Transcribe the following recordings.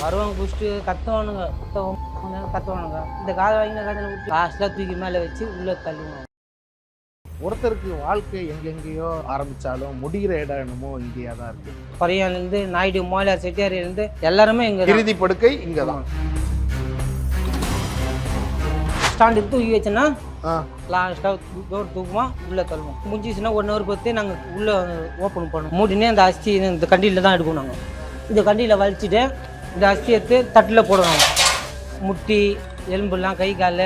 வருவாங்க குடிச்சிட்டு கத்துவானுங்க கத்துவானுங்க. இந்த காதை வாங்கின காதில் விட்டு லாஸ்ட்டாக தூக்கி மேலே வச்சு உள்ளே தள்ளுவாங்க ஒருத்தருக்கு வாழ்க்கை எங்கெங்கேயோ ஆரம்பிச்சாலும் முடிகிற இடம் என்னமோ இங்கேயா தான் இருக்கு. பறையான்லேருந்து நாயுடு மோலார் செட்டியாரிலேருந்து எல்லாருமே இங்கே இறுதி படுக்கை இங்கே தான் ஸ்டாண்டு தூக்கி வச்சோன்னா லாஸ்ட்டாக டோர் தூக்குமா உள்ளே தள்ளுவோம் முடிஞ்சிச்சுன்னா ஒன் ஹவர் பற்றி நாங்கள் உள்ளே ஓப்பன் பண்ணுவோம் மூடினே அந்த அஸ்தி இந்த கண்டியில் தான் எடுப்போம் நாங்கள் இந்த கண்டியில் வலிச்சுட்டு இந்த அஸ்தி எடுத்து தட்டில் போடுவாங்க முட்டி எலும்புலாம் கை கால்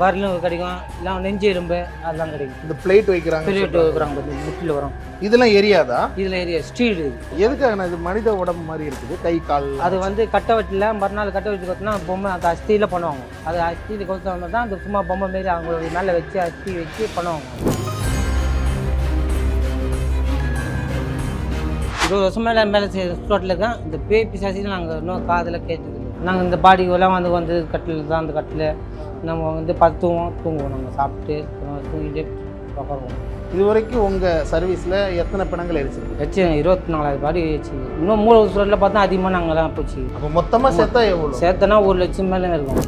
வரலும் கிடைக்கும். எல்லாம் நெஞ்சு எலும்பு அதெல்லாம் கிடைக்கும். இந்த பிளேட் வைக்கிறாங்க பிரிவேட்டு வைக்கிறாங்க முட்டியில் வரும். இதெல்லாம் எரியாதா? இதில் ஏரியா ஸ்டீல் எதுக்காக இது? மனித உடம்பு மாதிரி இருக்குது. கை கால் அது வந்து கட்டை வெட்டில் மறுநாள் கட்டை வெட்டி கொத்தினா பொம்மை அந்த அஸ்தியில் பண்ணுவாங்க. அது அஸ்தியில் கொத்தவங்க தான் அந்த சும்மா பொம்மை மாரி அவங்களோட மேலே வச்சு அஸ்தி வச்சு பண்ணுவாங்க. இருபது வருஷம் மேலே மேலே ஸ்டோட்டில் இருக்கேன் இந்த பேய் பிசாசியில் நாங்கள் இன்னும் காதில் கேட்டது நாங்கள் இந்த பாடிக்கெல்லாம் வந்து வந்து கட்டில் தான் அந்த கட்டில். நம்ம வந்து பத்துவோம் தூங்குவோம். நாங்கள் சாப்பிட்டு தூங்கிட்டு உட்காருவோம் இது வரைக்கும் உங்க சர்வீஸ்ல எத்தனை பிணங்கள் எரிச்சிருக்கு? வச்சு இருபத்தி நாலாயிரம் பாடி வச்சு இன்னும் மூணு ஸ்டோட்டில் பார்த்தா அதிகமாக நாங்கள்லாம் போச்சு. அப்போ மொத்தமா சேர்த்தா எவ்வளவு? சேர்த்தனா ஒரு லட்சம் மேலே இருக்கும்.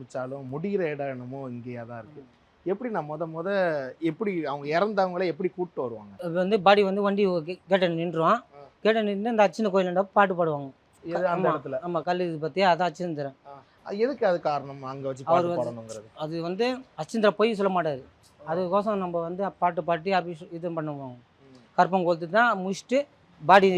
ஆரம்பிச்சாலும் முடிகிற இடம் என்னமோ இங்கேயா தான் இருக்கு. எப்படி நான் முத முத எப்படி அவங்க இறந்தவங்கள எப்படி கூப்பிட்டு வருவாங்க? இப்போ வந்து பாடி வந்து வண்டி கேட்ட நின்றுவான். கேட்ட நின்று இந்த அச்சின கோயிலாண்ட பாட்டு பாடுவாங்க. அந்த ஆமா. இடத்துல? ஆமாம் கல் இது பற்றி அதான் அச்சிந்திரன் அது எதுக்கு அது காரணம் அங்க வச்சு பாட்டு பாடணுங்கிறது? அது வந்து அச்சிந்திர பொய் சொல்ல மாட்டாரு. அதுக்கோசம் நம்ம வந்து பாட்டு பாட்டி அப்படி இது பண்ணுவோம் கற்பம் கொளுத்து தான் முடிச்சுட்டு பாடி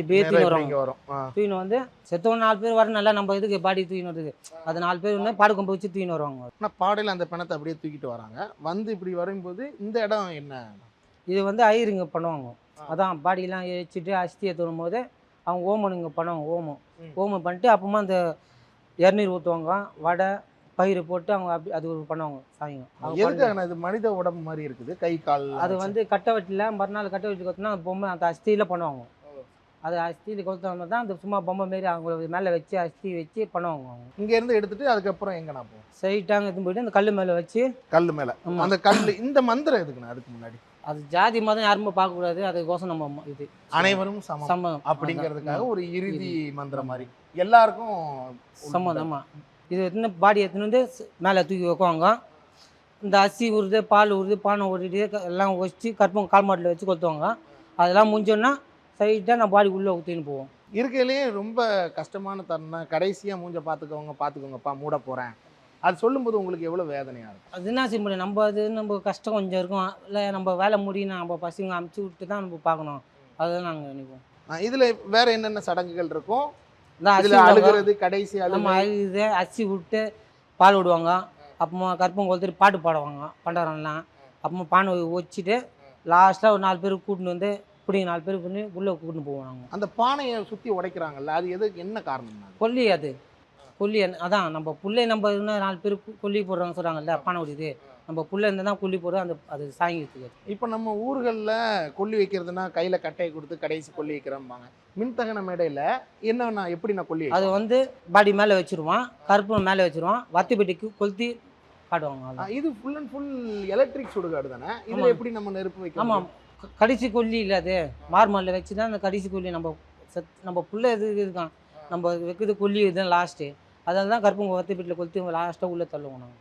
இங்க வரும். ஆ. தூக்கின்னு வந்து செத்தவங்க நாலு பேர் வரனால நம்ம இதுக்கு பாடி தூக்கின்னு வருது. அது நாலு பேர் வந்து பாடு கொம்பு வச்சு தூக்கின்னு வருவாங்க. ஆனா பாடையில அந்த பிணத்தை அப்படியே தூக்கிட்டு வராங்க. வந்து இப்படி வரும்போது இந்த இடம் என்ன? இது வந்து ஐயருங்க பண்ணுவாங்க. அதான் பாடியெல்லாம் வச்சுட்டு அஸ்தியை தோணும் போது அவங்க ஓமனுங்க பண்ணுவாங்க ஓமம். ஓமம் பண்ணிட்டு அப்புறமா அந்த இளநீர் ஊற்றுவாங்க வடை பயிர் போட்டு அவங்க அப்படி அது பண்ணுவாங்க சாயங்க அவங்க எதுக்காக பண்ணி- நான் இது மனித உடம்பு மாதிரி இருக்குது? கை கால் அது வந்து கட்டை வெட்டில மறுநாள் கட்டை வெட்டி கொத்தினா பொம்மை அந்த அஸ்தியில் பண்ணுவாங்க. அது அஸ்தியில் கொத்தவங்க தான் அந்த சும்மா பொம்மை மாரி அவங்க மேலே வச்சு அஸ்தி வச்சு பண்ணுவாங்க அவங்க. இங்க இருந்து எடுத்துட்டு அதுக்கப்புறம் எங்க நான் போவோம் சைட்டாங்க எடுத்துன்னு போயிட்டு அந்த கல் மேலே வச்சு. கல் மேல. அந்த கல் இந்த மந்திரம் எதுக்குண்ணா அதுக்கு முன்னாடி? அது ஜாதி மதம் யாருமே பார்க்கக்கூடாது அதுக்கோசம் நம்ம இது. அனைவரும் சமம். அப்படிங்கிறதுக்காக ஒரு இறுதி மந்திரம் மாதிரி. எல்லாருக்கும் சம்மதமா இது இன்னும் பாடி எடுத்துன்னு வந்து மேலே தூக்கி வைக்குவாங்க. இந்த அரிசி உருது பால் உருது பானை க- எல்லாம் வச்சு கற்பம் கால் மாட்டில் வச்சு கொத்துவாங்க அதெல்லாம் முடிஞ்சோன்னா சைட்டாக நான் பாடி உள்ளே ஊற்றின்னு போவோம். இருக்கையிலேயே ரொம்ப கஷ்டமான தருணம். கடைசியா மூஞ்ச பாத்துக்கோங்க பாத்துக்கோங்கப்பா மூட போறேன். அது சொல்லும்போது உங்களுக்கு எவ்வளவு வேதனையா இருக்கும் அது என்ன செய்ய முடியும்? நம்ம அது நம்ம கஷ்டம் கொஞ்சம் இருக்கும். இல்லை நம்ம வேலை முடியும் நம்ம பசங்க அமுச்சு விட்டு தான் நம்ம பார்க்கணும். அதுதான் நாங்கள் நினைப்போம். இதுல வேற என்னென்ன சடங்குகள் இருக்கும்? இதுல அழுகிறது கடைசி நம்ம அழுகு அழுது அரிசி விட்டு பால் விடுவாங்க. அப்புறமா கற்பம் கொளுத்துட்டு பாட்டு பாடுவாங்க. பண்டாரம்லாம் அப்புறமா பானை வச்சுட்டு லாஸ்ட்டாக ஒரு நாலு பேர் கூட்டின்னு வந்து இப்படி நாலு பேர் பண்ணி உள்ளே கூட்டின்னு போவோம் நாங்கள் அந்த பானையை சுத்தி உடைக்கிறாங்கல்ல அது எதுக்கு என்ன காரணம் கொல்லி அது. கொல்லி அதான் நம்ம புள்ளை நம்ம நாலு பேர் கொல்லி போடுறாங்க சொல்கிறாங்கல்ல பானை உடையுது நம்ம புள்ள இருந்தால் தான் கொல்லி போடுறோம் அந்த அது சாங்கிட்டு இப்போ நம்ம ஊர்களில் கொல்லி வைக்கிறதுனா கையில கட்டையை கொடுத்து கடைசி கொல்லி வைக்கிறோம்பாங்க. மின்தகன மேடையில என்ன நான் எப்படி நான் கொல்லி அது வந்து பாடி மேலே வச்சிருவான் கருப்பு மேலே வச்சிருவான் வத்தி பெட்டிக்கு கொளுத்தி காட்டுவாங்க இது ஃபுல் அண்ட் ஃபுல் எலக்ட்ரிக் சுடுகாடு தானே? இதுல. எப்படி நம்ம நெருப்பு வைக்க ஆமாம். கடைசி கொல்லி இல்லை அது. மார்மல்ல வச்சு தான் அந்த கடைசி கொல்லி நம்ம செத் நம்ம புள்ள இது இருக்கான். நம்ம வைக்கிறது கொல்லி இதுதான் லாஸ்ட்டு அதனால தான் கருப்பங்க ஒத்த வீட்டில் கொளுத்தி லாஸ்ட்டாக உள்ளே தள்ளுவோம் நாங்கள்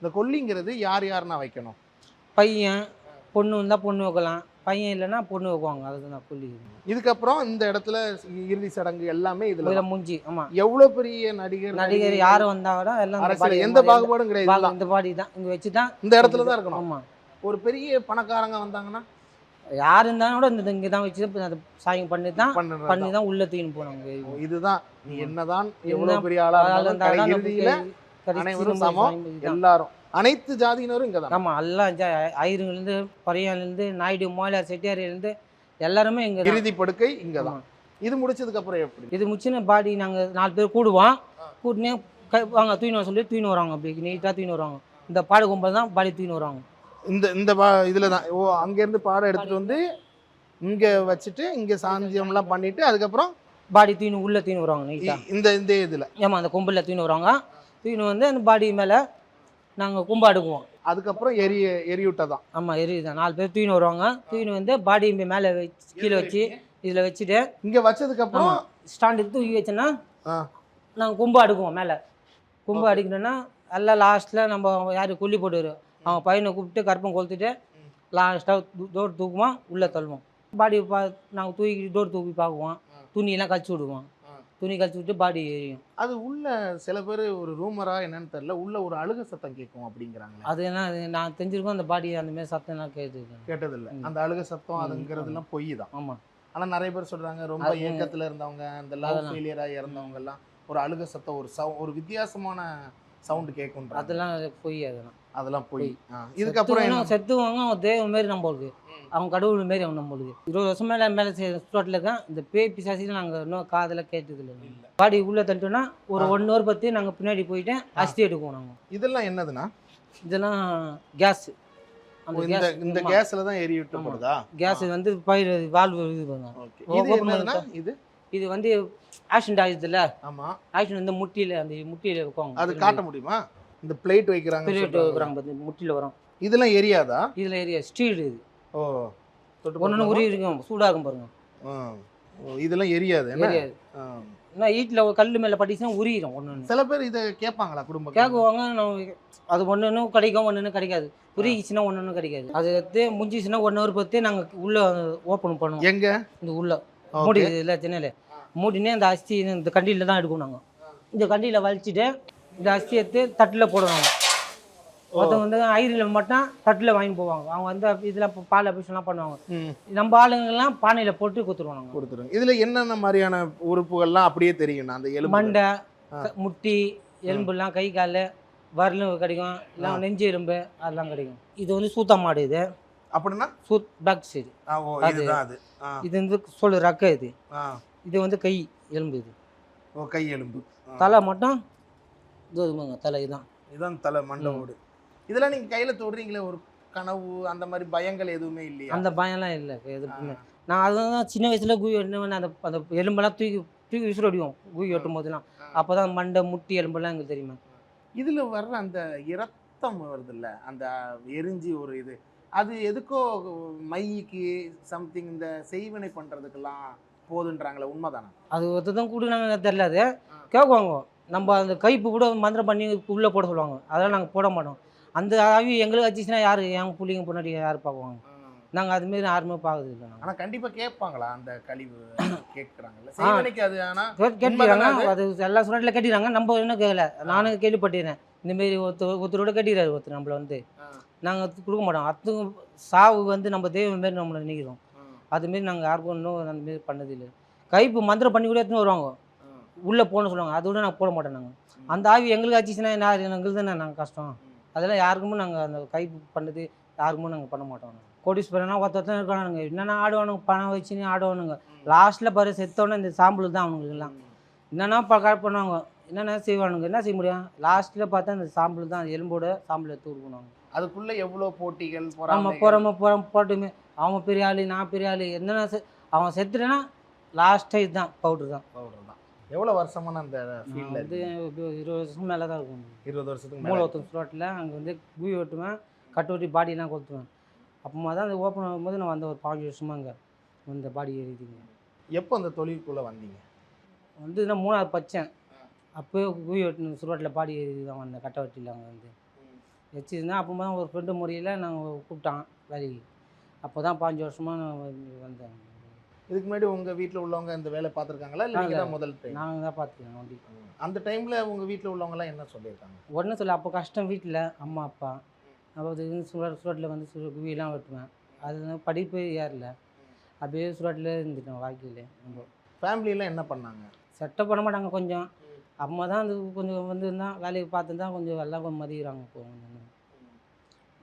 இந்த கொல்லிங்கிறது யார் யாருன்னா வைக்கணும்? பையன் பொண்ணு இருந்தால் பொண்ணு வைக்கலாம். பையன் இல்லைன்னா பொண்ணு வைக்குவாங்க. அதுதான் கொல்லி. இதுக்கப்புறம் இந்த இடத்துல இறுதி சடங்கு எல்லாமே இதுல இதில் மூஞ்சி ஆமாம் எவ்வளவு பெரிய நடிகர் நடிகர் யார் வந்தா கூட எல்லாம் எந்த பாகுபாடும் கிடையாது. இந்த பாடி தான் இங்கே வச்சு தான் இந்த இடத்துல தான் இருக்கணும். ஆமாம் ஒரு பெரிய பணக்காரங்க வந்தாங்கன்னா யார் இருந்தாலும் கூட இந்த இங்கே தான் வச்சு அதை சாயம் பண்ணி தான் பண்ணி தான். உள்ளே தூக்கின்னு போனாங்க இதுதான். நீ என்னதான் என்ன எவ்வளவு பெரிய ஆளா ஆள் இருந்தாலும் இருந்தாலும் கடை நம்ம இறுதியில அனைவரும் சமம். எல்லாரும். அனைத்து ஜாதியினரும் இங்க தான் ஆமாம் எல்லாம் ஜா ஐயருங்கலேருந்து பறையான்லேருந்து நாயுடு மோயிலார் செட்டியாரிலேருந்து எல்லாருமே இங்கே இறுதி படுக்கை இங்க தான். இது முடிச்சதுக்கு அப்புறம் எப்படி? இது முச்சின பாடி நாங்கள் நாலு பேர் கூடுவோம். கூட்டினே வாங்க வர சொல்லி தூக்கின்னு வராங்க அப்படி நீட்டாக தூக்கின்னு வருவாங்க. இந்த பாடு கும்பல் தான் பாடி தூக்கின்னு வருவாங்க. இந்த இந்த பா- இதுல தான் ஓ அங்க இருந்து பாடம் எடுத்துட்டு வந்து இங்க வச்சுட்டு இங்க சாந்தியம் எல்லாம் பண்ணிட்டு அதுக்கப்புறம் பாடி தூக்கின்னு உள்ளே தூக்கின்னு வருவாங்க நீட்டாக இந்த இந்த இதுல. ஏமா அந்த கும்பலில் தூக்கின்னு வருவாங்க. தூக்கின்னு வந்து அந்த பாடி மேலே நாங்கள் கும்பா எடுக்குவோம் அதுக்கப்புறம் எரிய எரியூட்டதான். ஆமாம் எரியுது. நாலு பேர் தூக்கின்னு வருவாங்க. தூக்கின்னு வந்து பாடி மேலே வச்சு கீழே வச்சு இதில் வச்சுட்டு இங்க வச்சதுக்கு அப்புறம் ஆமாம் ஸ்டாண்டுக்கு தூக்கி வச்சோன்னா. நாங்கள் கும்பு அடுக்குவோம் மேலே. கும்பு அடிக்கணும்னா எல்லாம் லாஸ்ட்டில் நம்ம யார் கொல்லி போட்டுரு அவங்க பையனை கூப்பிட்டு கருப்பம் கொளுத்துட்டு லாஸ்ட்டாக டோர் தூக்குவோம் உள்ளே தள்ளுவோம் பாடி பா நாங்கள் தூக்கி டோர் தூக்கி பார்க்குவோம். துணியெல்லாம் கழிச்சு விடுவோம். துணி கழிச்சு விட்டு பாடி எரியும். அது உள்ள சில பேர் ஒரு ரூமரா என்னன்னு தெரியல உள்ள ஒரு அழுக சத்தம் கேட்கும் அப்படிங்கிறாங்களே. அது என்ன நான் தெரிஞ்சிருக்கோம் அந்த பாடி அந்த மாதிரி சத்தம்லாம் கேட்டுருக்கேன் கேட்டதில்ல. ம். அந்த அழுக சத்தம் அதுங்கிறதுலாம் பொய் தான். ஆமாம் ஆனா நிறைய பேர் சொல்றாங்க ரொம்ப ஏக்கத்துல இருந்தவங்க அந்த லவ் அதெல்லாம். ஃபெயிலியரா இறந்தவங்க எல்லாம் ஒரு அழுக சத்தம் ஒரு சவு ஒரு வித்தியாசமான சவுண்ட் கேட்கும் அதெல்லாம் பொய் அதெல்லாம். அதெல்லாம் பொய். இதுக்கப்புறம் செத்துவாங்க அவன் தெய்வம் மாரி நம்மளுக்கு. அவன் கடவுள் மாரி அவன் நம்மளுக்கு இருபது வருஷம் மேலே மேலே ஸ்பாட்டில் இருக்கான். இந்த பேய் பிசாசிலாம் நாங்கள் இன்னும் காதில் கேட்டது இல்லை இல்ல. பாடி உள்ளே தள்ளிட்டோன்னா ஒரு. ஒன் ஹவர் பற்றி நாங்கள் பின்னாடி போயிட்டு அஸ்தி எடுக்குவோம் நாங்கள் இதெல்லாம் என்னதுன்னா இதெல்லாம் கேஸ் இந்த இந்த கேஸ்ல தான் எரி விட்டப்படுதா கேஸ் வந்து பயிர் வால்வு இது பண்ணுவாங்க இது. இது? வந்து ஆக்சிடென்ட் ஆகுதுல்ல ஆமா. ஆக்சிடென்ட் வந்து முட்டியில் அந்த முட்டியில் வைப்பாங்க. அது காட்ட முடியுமா? இந்த பிளேட் வைக்கிறாங்க பெரிய வைக்கிறாங்க பார்த்து முட்டியில் வரும். இதெல்லாம் எரியாதா? இதில் ஏரியா ஸ்டீல் இது. ஓ ஒன்று? உரி இருக்கும் சூடாக இருக்கும். பாருங்க. இதெல்லாம் எரியாது. என்ன. ஏன்னா வீட்டில் கல் மேலே பட்டிச்சுன்னா உரியிடும் ஒன்று ஒன்று சில பேர் இதை கேட்பாங்களா குடும்ப கேட்குவாங்க. அது ஒன்று ஒன்று கிடைக்கும் ஒன்று ஒன்று கிடைக்காது. உருகிச்சுன்னா ஒன்று ஒன்று கிடைக்காது. அது எடுத்து முடிஞ்சிச்சுன்னா ஒன் ஹவர் பற்றி நாங்கள் உள்ளே ஓப்பன் பண்ணுவோம். எங்க? இந்த உள்ள. மூடி இல்லை சென்னையில் மூடினே அந்த அஸ்தி இந்த கண்டியில் தான் எடுக்கும் நாங்கள் இந்த கண்டியில் வலிச்சுட்டு இந்த அஸ்தி எடுத்து தட்டில் போடுவாங்க ஒருத்தவங்க வந்து ஐரில் மட்டும் தட்டில் வாங்கி போவாங்க. அவங்க வந்து இப்போ பால் அபிஷேகம்லாம் பண்ணுவாங்க. நம்ம ஆளுங்கெல்லாம் பானையில் போட்டு கொடுத்துருவாங்க. கொடுத்துருங்க இதுல என்னென்ன மாதிரியான உறுப்புகள்லாம் அப்படியே தெரியும் அந்த எலும்பு மண்டை முட்டி எலும்புலாம் கை கால் வரலும் கிடைக்கும். இல்லை நெஞ்சு எலும்பு அதெல்லாம் கிடைக்கும். இது வந்து சூத்த மாடு இது. அப்படின்னா? சூத் பேக் சைடு. அது- இது வந்து சொல்லு ரக்க இது. இது வந்து கை எலும்பு இது. ஓ கை எலும்பு. தலை மட்டும் இது இதுமாங்க தலை இதுதான் இதான் தலை மண்டை ஓடு. இதெல்லாம் நீங்க கையில தொடுறீங்களே ஒரு கனவு அந்த மாதிரி பயங்கள் எதுவுமே இல்லையா? அந்த பயம்லாம் இல்லை எதுக்குமே. நான் அதுதான் சின்ன வயசுல குய் வெட்டினவன் அந்த அந்த எலும்பெல்லாம் தூக்கி தூக்கி விசிறு அடிவோம் குய் வெட்டும் போதெல்லாம் அப்போ தான் மண்டை முட்டி எலும்பெல்லாம் எங்களுக்கு தெரியுமா. இதுல வர்ற அந்த இரத்தம் வருதுல்ல அந்த எரிஞ்சு ஒரு இது. அது எதுக்கோ மைக்கு சம்திங் இந்த செய்வினை பண்றதுக்கெல்லாம் போதுன்றாங்களே உண்மைதானே? அது ஒருத்ததான் கொடுக்குறாங்க தெரில அது. கேட்குவாங்க. நம்ம அந்த கைப்பு கூட மந்திரம் பண்ணி உள்ளே போட சொல்லுவாங்க. அதெல்லாம் நாங்கள் போட மாட்டோம். அந்த ஆவி எங்களுக்கு வச்சுச்சுன்னா யார்? என் பிள்ளைங்க பொண்ணாடி யார் பார்க்குவாங்க நாங்கள் அதுமாரி யாருமே பார்க்கறது இல்லை நாங்கள் ஆனா கண்டிப்பா கேட்பாங்களா? அந்த கழிவு கேட்கறாங்கல்ல. அது ஆனா கேட்டுக்கிறாங்க அது? எல்லா சுனாட்டில் கேட்டுக்கிறாங்க நம்ம இன்னும் கேட்கல. நானும் கேள்விப்பட்டிருந்தேன் இந்தமாரி ஒருத்தர் ஒருத்தரோட கேட்டுக்கிறாரு ஒருத்தர் நம்மளை வந்து. நாங்கள் கொடுக்க மாட்டோம். அத்துக்கும் சாவு வந்து நம்ம தெய்வம் மாரி நம்மளை நினைக்கிறோம். அதுமாரி நாங்கள் யாருக்கும் இன்னும் அந்த மாரி பண்ணது இல்லை கைப்பு மந்திரம் பண்ணி கூட எடுத்துன்னு வருவாங்க. உள்ளே போகணும்னு சொல்லுவாங்க. அதை விட நாங்கள் போட நாங்கள் அந்த ஆவி எங்களுக்கு ஆச்சுச்சுன்னா என்ன எங்களுக்கு தானே நாங்கள் கஷ்டம். அதெல்லாம் யாருக்குமே நாங்கள் அந்த கைப்பு பண்ணது யாருக்குமே நாங்கள் பண்ண மாட்டோம். கோடீஸ்வரனா ஒருத்தர் இருக்கானுங்க. நாங்கள் என்னென்ன ஆடுவானுங்க? பணம் வச்சுன்னு ஆடுவானுங்க. லாஸ்ட்டில் பாரு செத்தோன்னே இந்த சாம்பிள் தான் அவனுங்களுக்குலாம் என்னென்னா ப பண்ணுவாங்க. என்னென்ன செய்வானுங்க? என்ன செய்ய முடியும்? லாஸ்ட்டில் பார்த்தா அந்த சாம்பிள் தான் எலும்போட சாம்பிள் எடுத்து கொடுக்கணும் அதுக்குள்ள எவ்வளவு போட்டிகள் நம்ம. போகிறோம போகிறோம் போட்டுமே. அவன் பெரிய ஆள் நான் பெரிய ஆள் என்னென்ன செ- அவன் செத்துட்டேன்னா லாஸ்ட்டாக இதுதான் பவுடர் தான். Powder தான் எவ்வளவு வருஷமான அந்த ஃபீல்ட்ல வந்து இருபது வருஷம் மேலே தான் இருக்கும். இருபது வருஷத்துக்கு மூளை மேல. ஒருத்தன் ஸ்லாட்டில் அங்கே வந்து குய் வெட்டுவேன் கட்டு வெட்டி பாடியெல்லாம் கொளுத்துவேன் அப்புறமா தான் அந்த ஓப்பன் ஆகும்போது நான் வந்த ஒரு பாஞ்சு வருஷமா இங்கே இந்த பாடி எரியுதுங்க எப்போ அந்த தொழிலுக்குள்ள வந்தீங்க? வந்து நான் மூணாவது பச்சேன் அப்போயே குவி வெட்டின சுருவாட்டில் பாடி எரியுது தான் வந்தேன் கட்டை வெட்டியில் அங்கே வந்து. வச்சுருந்தேன். அப்புறமா தான் ஒரு ஃப்ரெண்டு முறையில் நாங்கள் கூப்பிட்டான் வேலைக்கு. அப்போ தான் பாஞ்சு வருஷமாக நான் வந்து வந்தேன். இதுக்கு முன்னாடி உங்க வீட்ல உள்ளவங்க இந்த வேலை பார்த்துருக்காங்களா? இல்லை நீங்கள் தான் முதல் டைம் நாங்கள் தான் பார்த்துக்கேன் வண்டி அந்த டைம்ல உங்க வீட்ல உள்ளவங்க எல்லாம் என்ன சொல்லியிருக்காங்க? உடனே சொல்ல அப்போ கஷ்டம் வீட்டில் அம்மா அப்பா. அப்போ சுருவாட் சுருவாட்டில் வந்து சுரு குவியெல்லாம் வெட்டுவேன். அது படிப்பு ஏறல அப்படியே சுருவாட்டில் இருந்துட்டேன் வாழ்க்கையில். நம்ம ஃபேமிலியெல்லாம் என்ன பண்ணாங்க? செட்டப் பண்ண மாட்டாங்க கொஞ்சம். அம்மா தான் அது கொஞ்சம் வந்து தான் வேலையை பார்த்து தான் கொஞ்சம் எல்லாம் கொஞ்சம் மதிக்கிறாங்க இப்போ கொஞ்சம்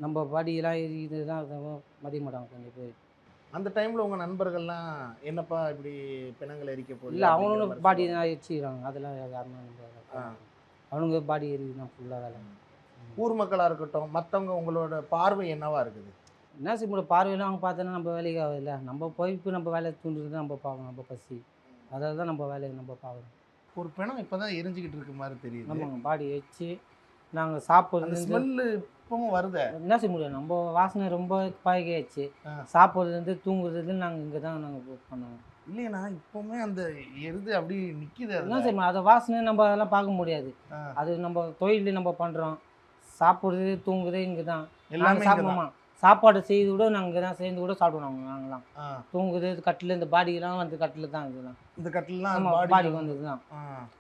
நம்ம பாடியெல்லாம் இது தான் மதிக்க மாட்டாங்க கொஞ்சம் பேர். அந்த டைம்ல உங்க நண்பர்கள்லாம் என்னப்பா இப்படி பிணங்கள் எரிக்க போகுது இல்லை மாதிரி பாடி. தான் வச்சுக்கிறாங்க அதெல்லாம் யாருமே. அவனுங்க பாடி எரியுது தான் ஃபுல்லாக வேலை. ஊர் மக்களா இருக்கட்டும் மத்தவங்க உங்களோட பார்வை என்னவா இருக்குது? என்ன செய்ய பார்வையெல்லாம் அவங்க பார்த்தோன்னா நம்ம வேலைக்கு ஆகுதுல்ல நம்ம போய்ப்பு நம்ம வேலையை தூண்டுறது நம்ம பார்க்கணும் நம்ம பசி. அதாவது தான் நம்ம வேலையை நம்ம பார்க்கணும் ஒரு பிணம் இப்பதான் எரிஞ்சுக்கிட்டு இருக்க மாதிரி தெரியுது. நம்ம பாடி வச்சு நாங்கள் சாப்பிட்றது ஸ்மெல்லு இப்பவும் வருதே? என்ன செய்ய முடியும்? நம்ம வாசனை ரொம்ப பழகியாச்சு. சாப்பிட்றதுலேருந்து தூங்குறதுலேருந்து நாங்கள் இங்கே தான் நாங்கள் பண்ணுவோம். இல்லையண்ணா இப்பவுமே அந்த எருது அப்படி நிக்குது என்ன. செய்ய அதை வாசனை நம்ம அதெல்லாம் பார்க்க முடியாது. அது நம்ம தொழில் நம்ம பண்ணுறோம் சாப்பிட்றது தூங்குறது இங்கே தான் எல்லாமே. சாப்பிடுவோமா? சாப்பாடு செய்து கூட நாங்கள் தான் சேர்ந்து கூட சாப்பிடுவோம் நாங்கள் நாங்களாம் தூங்குது கட்டில் இந்த பாடியெல்லாம் வந்து கட்டில் தான் இதுதான் இந்த கட்டிலாம் பாடி வந்தது தான்.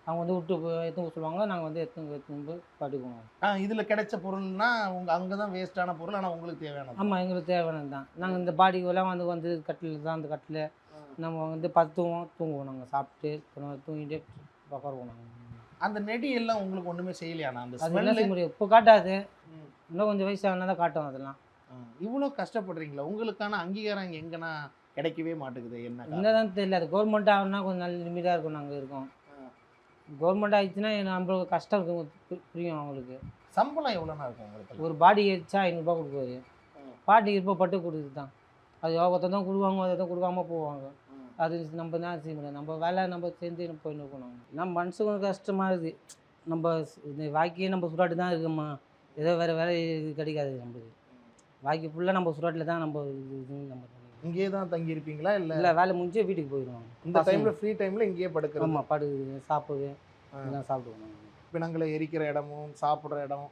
அவங்க வந்து விட்டு எடுத்து சொல்லுவாங்க நாங்கள் வந்து எடுத்து எடுத்து பாடிக்குவோம். இதுல கிடைச்ச பொருள்னா உங்க அங்கதான் வேஸ்டான பொருள் ஆனா உங்களுக்கு தேவையானது. ஆமாம் எங்களுக்கு தேவையானது தான். நாங்கள் இந்த பாடிக்கெல்லாம் வந்து வந்து கட்டில் தான் அந்த கட்டில். நம்ம வந்து பத்துவோம் தூங்குவோம் நாங்கள் சாப்பிட்டு தூங்கிட்டு உட்காருவோம் நாங்கள் அந்த நெடி எல்லாம் உங்களுக்கு ஒண்ணுமே செய்யலையாண்ணா அந்த இப்போ காட்டாது. இன்னும் கொஞ்சம் வயசானா தான் காட்டும் அதெல்லாம். இவ்வளோ கஷ்டப்படுறீங்களா? உங்களுக்கான அங்கீகாரம் இங்க எங்கன்னா கிடைக்கவே மாட்டேங்குது என்ன? என்னதான் தெரியல அது கவர்மெண்ட் ஆகுனா கொஞ்சம் நல்ல லிமிட்டாக இருக்கும் நாங்கள் இருக்கோம். கவர்மெண்ட் ஆயிடுச்சுன்னா நம்மளுக்கு கஷ்டம் இருக்கும் புரியும் அவங்களுக்கு. சம்பளம் எவ்வளோண்ணா இருக்கும் உங்களுக்கு ஒரு பாடி எரிச்சா ஐநூறுரூபா கொடுக்குவாரு ம். பாட்டி விருப்பப்பட்டு கொடுக்குது தான். அது யோகத்தை தான் கொடுவாங்க அதை தான் கொடுக்காம போவாங்க. அது நம்ம தான் செய்ய முடியாது நம்ம வேலை நம்ம சேர்ந்து போயின்னு இருக்கணும் நம்ம மனசுக்கு கொஞ்சம் கஷ்டமாக இருக்குது நம்ம இந்த வாக்கியே நம்ம சுடாட்டு தான் இருக்கோமா? ஏதோ வேறு வேலை இது கிடைக்காது நம்மளுக்கு. வாக்கி ஃபுல்லாக நம்ம சுடாட்டில் தான் நம்ம இது நம்ம இங்கேயே தான் தங்கி இருப்பீங்களா இல்ல? இல்லை வேலை முடிஞ்சு வீட்டுக்கு போயிடுவாங்க இந்த டைம்ல ஃப்ரீ டைம்ல இங்கேயே படுக்கிறது. ஆமாம் படுது சாப்பிடுது. எல்லாம் சாப்பிடுவோம். பிணங்களை எரிக்கிற இடமும் சாப்பிட்ற இடம்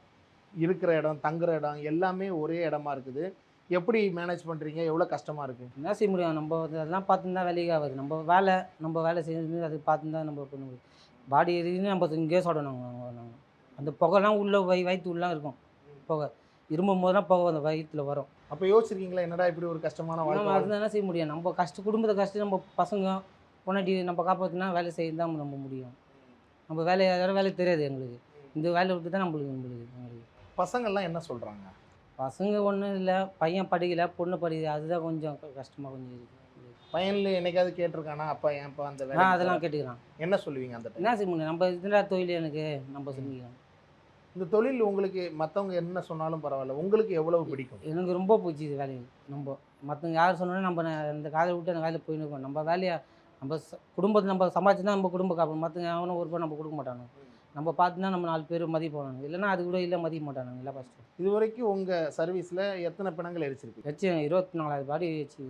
இருக்கிற இடம் தங்குற இடம் எல்லாமே ஒரே இடமா இருக்குது. எப்படி மேனேஜ் பண்றீங்க? எவ்வளவு கஷ்டமா இருக்கு? என்ன செய்ய முடியும்? நம்ம அதெல்லாம் பார்த்துருந்தா வேலைக்கு ஆகாது. நம்ம வேலை நம்ம வேலை செஞ்சு அது பார்த்துருந்தா நம்ம பண்ண முடியும். பாடி எரியுதுன்னு நம்ம இங்கேயே சொல்லணும் நாங்கள் நாங்கள் அந்த புகைலாம் உள்ள வய வயிற்று உள்ளலாம் இருக்கும். புகை. இருமும் போதெல்லாம் புகை அந்த வயிற்றுல வரும். அப்ப யோசிச்சிருக்கீங்களா என்னடா இப்படி ஒரு கஷ்டமான வாழ்க்கை அதுதான் என்ன செய்ய முடியும். நம்ம கஷ்ட குடும்பத்தை கஷ்டம் நம்ம பசங்க பொண்டாட்டி நம்ம காப்பாற்றினா வேலை செய்ய தான் நம்ம முடியும். நம்ம வேலையை வேறு வேலை தெரியாது எங்களுக்கு. இந்த வேலையை விட்டு தான் நம்மளுக்கு நம்மளுக்கு எங்களுக்கு. பசங்கள்லாம் என்ன சொல்றாங்க? பசங்க ஒன்றும் இல்லை பையன் படிக்கல பொண்ணு படிக்குது அதுதான் கொஞ்சம் கஷ்டமாக கொஞ்சம் இருக்குது பையன்ல என்னைக்காவது கேட்டிருக்கானா அப்பா ஏன்ப்பா அந்த நான் வேலை அதெல்லாம் கேட்டுக்கிறான். என்ன சொல்லுவீங்க அந்த? என்ன செய்ய முடியும்? நம்ம இதுடா தொழில் எனக்கு நம்ம செஞ்சுக்கிறோம் இந்த தொழில் உங்களுக்கு மத்தவங்க என்ன சொன்னாலும் பரவாயில்ல. உங்களுக்கு எவ்வளவு பிடிக்கும்? எனக்கு ரொம்ப பிடிச்சி இது வேலையை. நம்ம மற்றவங்க யார் சொன்னாலும் நம்ம இந்த காலை விட்டு அந்த வேலையில் போயின்னு இருக்கோம். நம்ம வேலையை நம்ம குடும்பத்தை நம்ம சம்பாதிச்சு தான் நம்ம குடும்ப காப்போம் மற்றவங்க எவனும் ஒரு ரூபாய் நம்ம கொடுக்க மாட்டானு நம்ம பார்த்து தான் நம்ம நாலு பேர் மதிப்பானு இல்லைன்னா அது கூட இல்லை மதிக்க மாட்டானுங்க இல்லை ஃபஸ்ட்டு இது வரைக்கும் உங்க சர்வீஸ்ல எத்தனை பிணங்கள் எரிச்சிருக்கு வச்சு இருபத்தி நாலாயிரம் பாடி வச்சு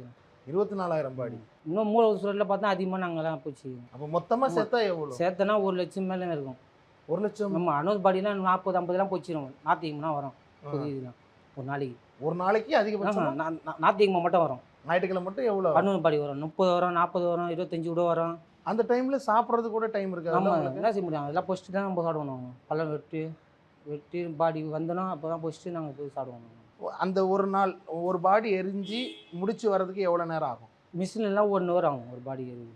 இருபத்தி நாலாயிரம் பாடி. இன்னும் மூணு சூழலில் பார்த்தா அதிகமாக நாங்கள்லாம் போச்சு அப்ப மொத்தமா சேர்த்தா எவ்வளவு? சேர்த்தனா ஒரு லட்சம் மேலே இருக்கும். ஒரு லட்சம். நம்ம அனோஸ் பாடிலாம் நாற்பது ஐம்பதுலாம் போச்சிடும் நாத்திகம்னா வரும். புது இதுலாம் ஒரு நாளைக்கு. ஒரு நாளைக்கு அதிகபட்சம்? நாத்திகமாக மட்டும் வரும். ஞாயிற்றுக்கிழமை மட்டும் எவ்வளவு அனூர் பாடி வரும். முப்பது வரும் நாற்பது வரும் இருபத்தஞ்சு கூட வரும். அந்த டைம்ல சாப்பிடுறது கூட டைம் இருக்காது நம்ம என்ன செய்ய முடியும்? அதெல்லாம் பொஸ்ட்டு தான் நம்ம சாப்பிடுவோம் பழம் வெட்டி வெட்டி பாடி வந்தோன்னா அப்போ தான் பொஸ்ட்டு நாங்கள் போய் சாப்பிடுவோம் அந்த ஒரு நாள் ஒரு பாடி எரிஞ்சு முடிச்சு வர்றதுக்கு எவ்வளவு நேரம் ஆகும்? மிஷின்லாம் ஒன் ஹவர் ஆகும் ஒரு பாடி எரியுது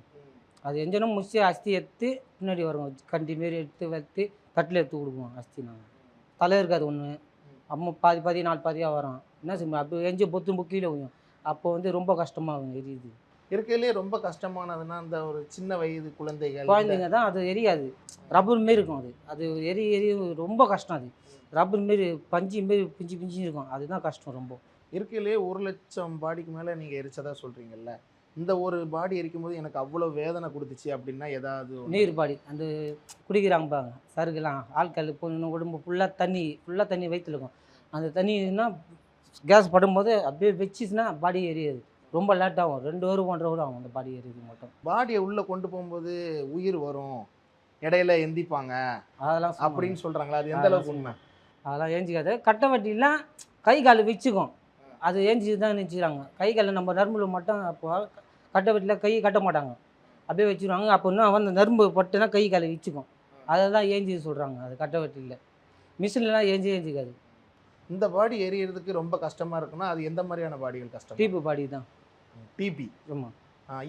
அது எஞ்சனும் முடிச்சு அஸ்தி எடுத்து பின்னாடி வரும். கண்டி மாரி எடுத்து வைத்து தட்டில் எடுத்து கொடுக்குவோம் அஸ்தி நாங்கள் தலை இருக்காது ஒன்று அம்மா பாதி பாதி நாலு பாதியாக வரும். என்ன செய்ய முடியும்? அப்போ எஞ்சி பொத்து முக்கியில் விழும். அப்போ வந்து ரொம்ப கஷ்டமாகும் எரியுது இருக்கையிலே ரொம்ப கஷ்டமானதுன்னா அந்த ஒரு சின்ன வயது குழந்தைகள் குழந்தைங்க தான் அது எரியாது. ரப்பர் மாரி இருக்கும் அது. அது எரி எரி ரொம்ப கஷ்டம் அது. ரப்பர் மாரி பஞ்சு மாரி பிஞ்சு பிஞ்சு இருக்கும். அதுதான் கஷ்டம் ரொம்ப. இருக்கையிலே ஒரு லட்சம் பாடிக்கு மேல நீங்க எரிச்சதா சொல்றீங்கல்ல? இந்த ஒரு பாடி எரிக்கும் போது எனக்கு அவ்வளவு வேதனை கொடுத்துச்சு அப்படின்னா ஏதாவது நீர் பாடி அந்த குடிக்கிறாங்க பாருங்க சருகுலாம் ஆட்கள் உடம்பு ஃபுல்லாக தண்ணி ஃபுல்லாக தண்ணி வயிற்றுல இருக்கும் அந்த தண்ணினா கேஸ் படும்போது அப்படியே வச்சுச்சுன்னா பாடி எரியாது. ரொம்ப லேட் ஆகும். ரெண்டு வரும் ஒன்றரை வரும் ஆகும் அந்த பாடி எரியுது மட்டும். பாடியை உள்ள கொண்டு போகும்போது உயிர் வரும். இடையில எந்திப்பாங்க. அதெல்லாம் அப்படின்னு சொல்றாங்களா? அது எந்த அளவுக்கு உண்மை? அதெல்லாம் ஏஞ்சிக்காது. கட்டை வட்டிலாம் கை கால் வச்சுக்கும். அது ஏஞ்சி தான் நினச்சிக்கிறாங்க. கை கால் நம்ம நரம்புல மட்டும் அப்போ கட்டை வட்டியில் கை கட்ட மாட்டாங்க. அப்படியே வச்சுருவாங்க. அப்போன்னா வந்து நரம்பு பட்டுனா கை கால் வச்சுக்கும் அதை தான் ஏஞ்சி சொல்கிறாங்க அது கட்டை வட்டியில் மிஷின்லாம் ஏஞ்சி ஏஞ்சிக்காது. இந்த பாடி எரியறதுக்கு ரொம்ப கஷ்டமா இருக்குன்னா அது எந்த மாதிரியான பாடிகள் கஷ்டம் டீப்பு பாடி தான். டிபி ஆமாம்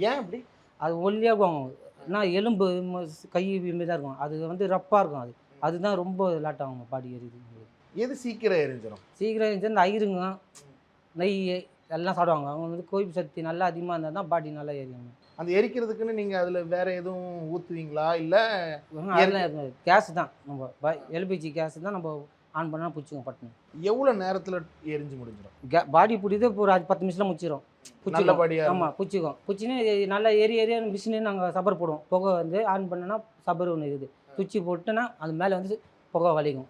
ஏன் அப்படி? அது ஒல்லியாக இருக்கும் ஏன்னா எலும்பு கை இப்படி தான் இருக்கும். அது வந்து ரப்பாக இருக்கும் அது. அதுதான் ரொம்ப லேட் ஆகும் பாடி எரியுது. எது சீக்கிரம் எரிஞ்சிடும் சீக்கிரம் எழுந்து இந்த ஐருங்க நெய் எல்லாம் சாப்பிடுவாங்க. அவங்க வந்து கொழுப்பு சக்தி நல்லா அதிகமாக இருந்தால் தான் பாடி நல்லா எரியும் அந்த எரிக்கிறதுக்குன்னு நீங்க அதுல வேற எதுவும் ஊத்துவீங்களா? இல்ல அதெல்லாம் கேஸ் தான். நம்ம எல்பிஜி கேஸ் தான் நம்ம ஆன் பண்ணால் பிடிச்சிக்கும் பட்டுன்னு. எவ்வளவு நேரத்துல எரிஞ்சு முடிஞ்சிடும்? கே பாடி பிடிது இப்போ ஒரு பத்து நிமிஷத்தில் முடிச்சிடும் பாடியா ஆமாம் பிடிச்சிக்கும். பிடிச்சின்னு நல்லா எரி எரிய மிஷினு நாங்கள் சபர் போடுவோம். புகை வந்து ஆன் பண்ணோன்னா சபர் ஒன்று இருக்குது. சுவிட்சு போட்டுனா அது மேலே வந்து புகை வலிக்கும்.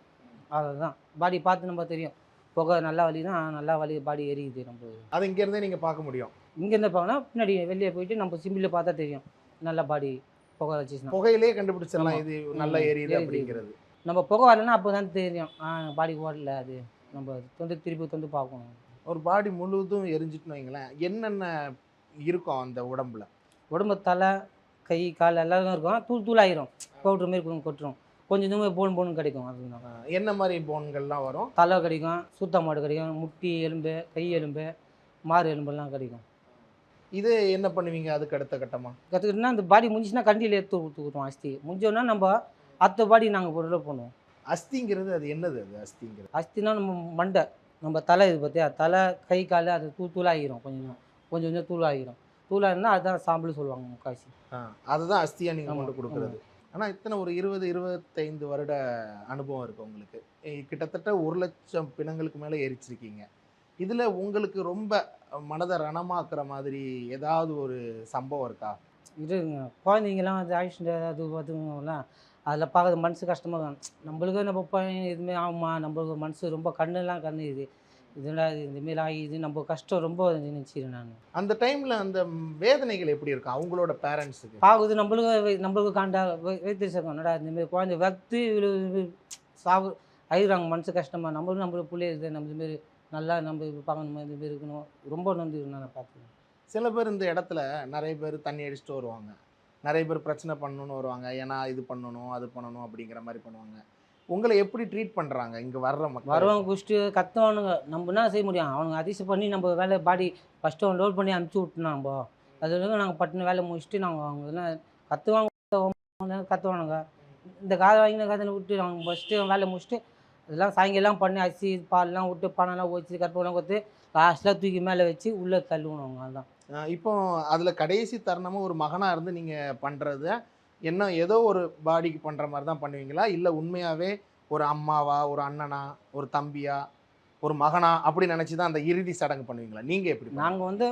அதுதான் பாடி பார்த்து நம்ம தெரியும். புகை நல்லா வலினா நல்லா வலி பாடி எரியுது நம்ம. அதை இங்க இருந்தே நீங்க பார்க்க முடியும். இங்கேருந்து பார்க்கனா பின்னாடி வெளியே போயிட்டு நம்ம சிம்பிளில் பார்த்தா தெரியும். நல்லா பாடி புகை வச்சுச்சுன்னா. புகையிலே கண்டுபிடிச்சிடலாம். இது நல்லா எரியுது. அப்படிங்கிறது. நம்ம புகை வரலன்னா அப்போ தான் தெரியும் பாடி ஓடல அது. நம்ம தொந்து திருப்பி தொந்து பார்க்கணும். ஒரு பாடி முழுவதும் எரிஞ்சிட்டுன்னு வைங்களேன் என்னென்ன இருக்கும் அந்த உடம்புல? உடம்பு தலை கை கால் எல்லாரும் இருக்கும். தூள் தூள் ஆயிரும் பவுட்ரு மாரி கொட்டுரும். கொஞ்சம் கொஞ்சமாக போன் போன் கிடைக்கும். ஆஹ் என்ன மாதிரி போன்கள்லாம் வரும்? தலை கிடைக்கும் சூத்த மாடு கிடைக்கும் முட்டி எலும்பு கை எலும்பு மாறு எலும்பெல்லாம் கிடைக்கும். இது என்ன பண்ணுவீங்க அதுக்கு அடுத்த கட்டமா? கற்றுக்கிட்டோன்னா அந்த பாடி முடிஞ்சுன்னா கண்டியில் எடுத்து ஊற்றுக்குறோம் அஸ்தி. முடிஞ்சோன்னா நம்ம அடுத்த பாடி நாங்கள் பொருள் பண்ணுவோம். அஸ்திங்கிறது அது என்னது அது அஸ்திங்கிறது? அஸ்தினா நம்ம மண்டை. நம்ம தலை இது பார்த்தியா தலை கை கால் அது தூள் தூளாகிரும் கொஞ்சம். கொஞ்சம் கொஞ்சம் தூளாகிரும். தூளாகிருந்தா அதுதான் சாம்பல் சொல்லுவாங்க முக்காசி அதுதான் அஸ்தியா நீங்க ஆமா, கொண்டு கொடுக்கறது. ஆனால் இத்தனை ஒரு இருபது இருபத்தைந்து வருட அனுபவம் இருக்கு உங்களுக்கு. கிட்டத்தட்ட ஒரு லட்சம் பிணங்களுக்கு மேலே எரிச்சிருக்கீங்க இதில் உங்களுக்கு ரொம்ப மனதை ரணமாக்குற மாதிரி ஏதாவது ஒரு சம்பவம் இருக்கா? இதுங்க குழந்தைங்கலாம் அது ஆக்சிடென்ட் அது அதுங்கலாம் அதில் பார்க்குறது மனசு கஷ்டமாக தான் நம்மளுக்கு நம்ம பையன் இதுமாரி ஆகுமா? நம்மளுக்கு மனசு ரொம்ப கண்ணெல்லாம் கண்ணு இது இதெல்லாம் இதுமாரி ஆகி இது நம்ம கஷ்டம் ரொம்ப நினச்சிக்கிறேன் நான். அந்த டைம்ல அந்த வேதனைகள் எப்படி இருக்கும்? அவங்களோட பேரண்ட்ஸுக்கு. பார்க்குது நம்மளுக்கு நம்மளுக்கு காண்டா வைத்திருக்கோம் என்னடா இந்தமாரி குழந்தை வத்து சாவு அழுகிறாங்க மனசு கஷ்டமாக நம்மளும் நம்மளுக்கு பிள்ளை இருக்குது நம்ம இதுமாரி நல்லா நம்ம பார்க்கணும் இதுமாரி இருக்கணும். ரொம்ப நொந்து நான் பார்த்துக்கேன் சில பேர் இந்த இடத்துல நிறைய பேர் தண்ணி அடிச்சுட்டு வருவாங்க. நிறைய பேர் பிரச்சனை பண்ணணும்னு வருவாங்க. ஏன்னா இது பண்ணணும் அது பண்ணணும் அப்படிங்கிற மாதிரி பண்ணுவாங்க. உங்களை எப்படி ட்ரீட் பண்றாங்க இங்க வர்ற மக்கள்? வரவங்க குடிச்சிட்டு கத்துவானுங்க. நம்ம என்ன செய்ய முடியும்? அவனுங்க அதிசயம் பண்ணி நம்ம வேலை பாடி ஃபஸ்ட்டு அவன் லோட் பண்ணி அனுப்பிச்சி விட்டோம் நம்ம அது வரைக்கும் நாங்கள் பட்டுன்னு வேலை முடிச்சுட்டு நாங்கள் அவங்க கத்துவாங்க கத்துவானுங்க. இந்த காதை வாங்கின காதில் விட்டு அவங்க ஃபஸ்ட்டு வேலை முடிச்சுட்டு அதெல்லாம் சாயங்காலம் பண்ணி அரிசி பால்லாம் விட்டு பணம்லாம் ஊற்றி கற்பூரம் கொடுத்து லாஸ்ட்டில் தூக்கி மேலே வச்சு உள்ளே தள்ளுவோம் அவங்க அதுதான் இப்போ அதுல கடைசி தருணமா ஒரு மகனா இருந்து நீங்க பண்றது என்ன ஏதோ ஒரு பாடிக்கு பண்ற மாதிரி தான் பண்ணுவீங்களா? இல்ல உண்மையாவே ஒரு அம்மாவா ஒரு அண்ணனா ஒரு தம்பியா ஒரு மகனா அப்படி நினைச்சு தான் அந்த இறுதி சடங்கு பண்ணுவீங்களா? நீங்க எப்படி? நாங்கள் வந்து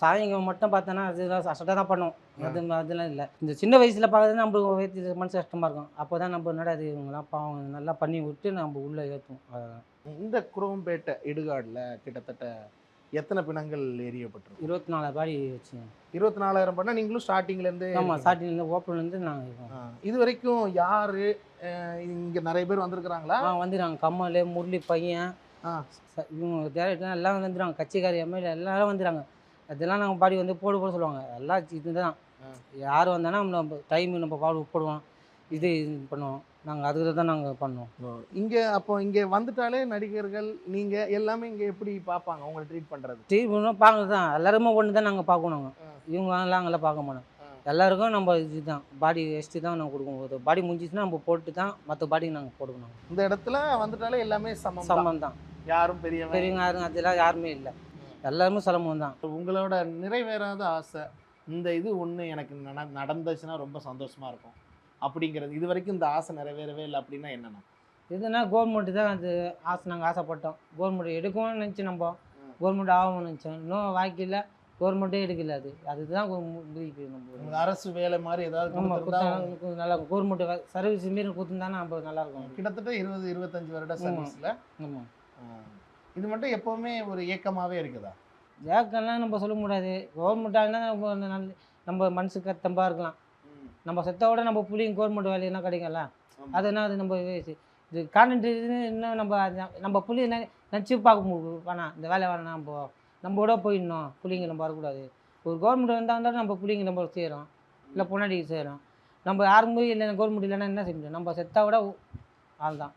சாயங்காலம் மட்டும் பார்த்தோன்னா அதெல்லாம் அசட்டாக தான் பண்ணுவோம். அது அதெல்லாம் இல்லை. இந்த சின்ன வயசில் பார்க்கறது நம்மளுக்கு மனசு கஷ்டமாக இருக்கும். அப்போ தான் நம்ம என்னடா இது இவங்கெல்லாம் பாவம் நல்லா பண்ணி விட்டு நம்ம உள்ளே ஏற்றுவோம் இந்த குரோம்பேட்டை இடுகாடுல கிட்டத்தட்ட எத்தனை பிணங்கள் எரியப்பட்டிருக்கும் இருபத்தி நாலு பாடி வச்சு இருபத்தி நாலாயிரம் பண்ணா நீங்களும் ஸ்டார்டிங்ல இருந்து ஆமாம் ஸ்டார்டிங்லேருந்து ஓப்பன்லேருந்து நாங்கள் இது வரைக்கும் யாரு இங்க நிறைய பேர் வந்திருக்கிறாங்களா? ஆ வந்துடுறாங்க கம்மல் முரளி பையன் இவங்க டேரக்டர் எல்லாம் வந்துடுறாங்க கட்சிக்காரி எம்எல்ஏ எல்லாரும் வந்துடுறாங்க அதெல்லாம் நாங்கள் பாடி வந்து போடு போட சொல்லுவாங்க. எல்லாம் இதுதான். யார் வந்தானா நம்ம டைம் நம்ம பாடு போடுவோம். இது பண்ணுவோம். நாங்கள் அதுக்கு தான் நாங்கள் பண்ணுவோம். இங்க அப்போ இங்க வந்துட்டாலே நடிகர்கள் நீங்க எல்லாமே இங்க எப்படி பார்ப்பாங்க? உங்களை ட்ரீட் பண்றது? டிவி பண்ணால் பார்க்கறது தான். எல்லாருமே ஒன்று தான் நாங்கள் பார்க்கணும் நாங்கள் ஆ. இவங்க எல்லாம் அங்கெல்லாம் பார்க்க மாட்டோம். எல்லாருக்கும் நம்ம இதுதான் பாடி வேஸ்ட்டு தான் நாங்கள் கொடுக்கும் போது பாடி முடிஞ்சிச்சுன்னா நம்ம போட்டு தான் மற்ற பாடி நாங்கள் போடுக்கணும் இந்த இடத்துல வந்துட்டாலே எல்லாமே சமம். சமம் தான். யாரும் பெரியவங்க பெரியவங்க யாரும் அதெல்லாம் யாருமே இல்லை. எல்லாருமே சமம் தான். உங்களோட நிறைவேறாத ஆசை இந்த இது ஒண்ணு எனக்கு நட நடந்துச்சுன்னா ரொம்ப சந்தோஷமா இருக்கும். அப்படிங்கிறது. இது வரைக்கும் இந்த ஆசை நிறைவேறவே இல்லை அப்படின்னா என்னன்னா? இதுனா கவர்மெண்ட்டு தான் அது ஆசை நாங்கள் ஆசைப்பட்டோம். கவர்மெண்ட் எடுக்கும்னு நினச்சி நம்ம கவர்மெண்ட் ஆகும்னு நினச்சோம். இன்னும் வாய்க்கில்ல கவர்மெண்ட்டே எடுக்கல அது. அதுதான் நம்ம அரசு வேலை மாதிரி ஏதாவது நம்ம நல்லா கவர்மெண்ட் சர்வீஸ் மாரி கொடுத்துருந்தானா நம்ம நல்லா இருக்கும். கிட்டத்தட்ட இருபது இருபத்தஞ்சு வருட. சர்வீஸ்ல ஆமாம் இது மட்டும் எப்பவுமே ஒரு ஏக்கமாவே இருக்குதா? ஏக்கம்லாம் நம்ம சொல்ல முடியாது. கவர்மெண்ட்டாங்கன்னா நம்ம வந்து நல்ல நம்ம மனசுக்கு தெம்பாக இருக்கலாம். நம்ம செத்தோட நம்ம புள்ளிங்க கவர்மெண்ட் வேலையெல்லாம் கிடைக்கும்ல. ஆமா. அது என்ன அது நம்ம இது- கான்டென்ட் இன்னும் நம்ம நம்ம புள்ளி நினச்சி பார்க்க முடியும் வேணாம். இந்த வேலை வேணாம் நம்ம நம்ம கூட போயிடணும் புள்ளிங்க நம்ம வரக்கூடாது. ஒரு கவர்மெண்ட் வந்தால் இருந்தாலும் நம்ம புள்ளிங்க நம்ம செய்கிறோம் இல்லை பொன்னாடி செய்கிறோம் நம்ம யாருமே இல்லை கவர்மெண்ட் இல்லைன்னா என்ன செய்ய முடியும்? நம்ம செத்தா விட ஆள் தான்